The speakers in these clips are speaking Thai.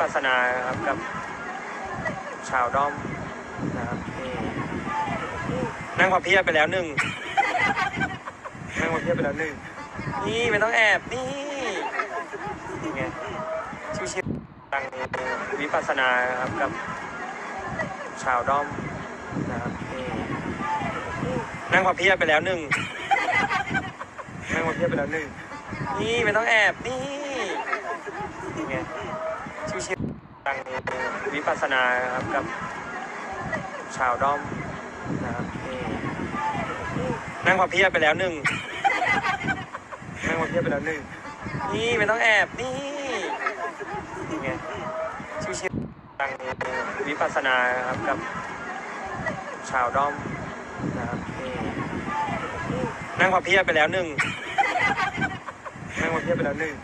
ปัสสนาครับกับชาวด้อมนะครับนี่นั่งพับเพียบไปแล้วหนึ่งนั่งพับเพียบไปแล้วหนึ่งนี่ไม่ต้องแอบนี่นี่ไงชิวๆตังวิปัสสนาครับกับชาวด้อมนะครับนี่นั่งพับเพียบไปแล้วหนึ่งนั่งพับเพียบไปแล้วหนึ่งนี่ไม่ต้องแอบนี่นี่ไง ฟังวิปัสสนาครับกับชาวด้อมนะครับนี่นั่งพับเพียบไปแล้วหนึ่งนั่งพับเพียบไปแล้วหนึ่งนี่ไม่ต้องแอบนี่นี่ไงชิวๆตังวิปัสสนาครับกับชาวด้อมนะครับนี่นั่งพับเพียบไปแล้วหนึ่งนั่งพับเพียบไปแล้วหนึ่ง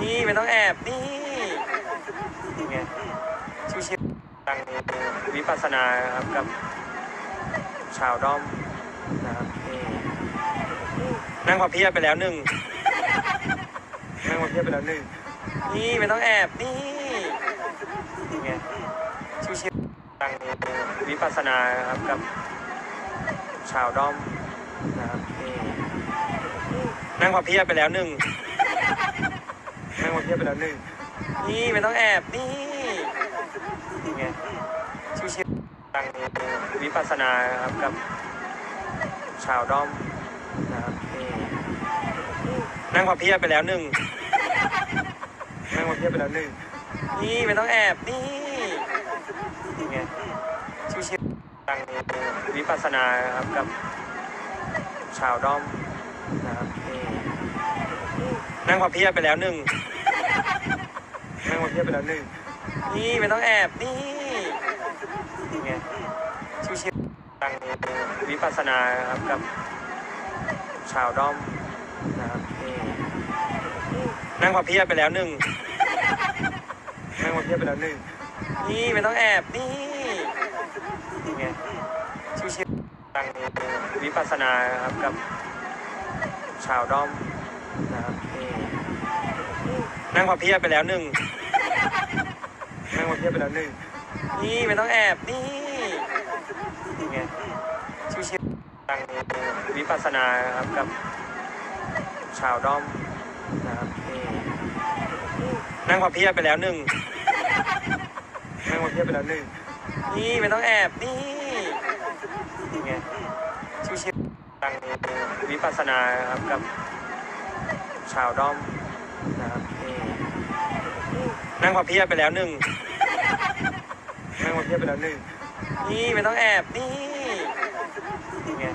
นี่ไม่ต้องแอบนี่ นี่ไงชิวๆตั้งวิปัสสนาครับกับชาวด้อมนะครับนี่นั่งพับเพียบไปแล้วหนึ่งนั่งพับเพียบไปแล้วหนึ่งนี่ไม่ต้องแอบนี่นี่ไงชิวๆตั้งวิปัสสนาครับกับชาวด้อมนะครับนี่นั่งพับเพียบไปแล้วหนึ่งนั่งพับเพียบไปแล้วหนึ่ง นี่ไม่ต้องแอบนี่นี่ไงชิวๆตั้งวิปัสสนาครับกับชาวด้อมนะครับนี่นั่งพับเพียบไปแล้วหนึ่งนั่งพับเพียบไปแล้วหนึ่งนี่ไม่ต้องแอบนี่นี่ไงชิวๆตั้งวิปัสสนาครับกับชาวด้อมนะครับนี่นั่งพับเพียบไปแล้วหนึ่ง นั่งพับเพียบไปแล้วหนึ่งนี่ไม่ต้องแอบนี่นี่ไงชิวๆตั้งวิปัสสนาครับกับชาวด้อมนะครับนี่นั่งพับเพียบไปแล้วหนึ่งนั่งพับเพียบไปแล้วหนึ่งนี่ไม่ต้องแอบนี่นี่ไงชิวๆตั้งวิปัสสนาครับกับชาวด้อมนะครับนี่นั่งพับเพียบไปแล้วหนึ่ง นั่งพับเพียบไปแล้วหนึ่งนี่ไม่ต้องแอบนี่นี่ไงชิวๆตั้งวิปัสสนาครับกับชาวด้อมนะครับนี่นั่งพับเพียบไปแล้วหนึ่งนั่งพับเพียบไปแล้วหนึ่งนี่ไม่ต้องแอบนี่นี่ไงชิวๆตั้งวิปัสสนาครับกับชาวด้อมนะครับ นั่งพับเพียบไปแล้วหนึ่งนั่งพับเพียบไปแล้วหนึ่งนี่ไม่ต้องแอบนี่นี่ไง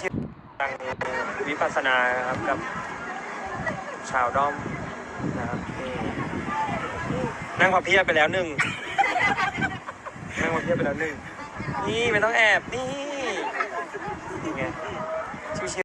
ชิวๆตังวิปัสสนาครับกับชาวด้อมนะครับนี่นั่งพับเพียบไปแล้วหนึ่งนั่งพับเพียบไปแล้วหนึ่งนี่ไม่ต้องแอบนี่นี่ไงชิว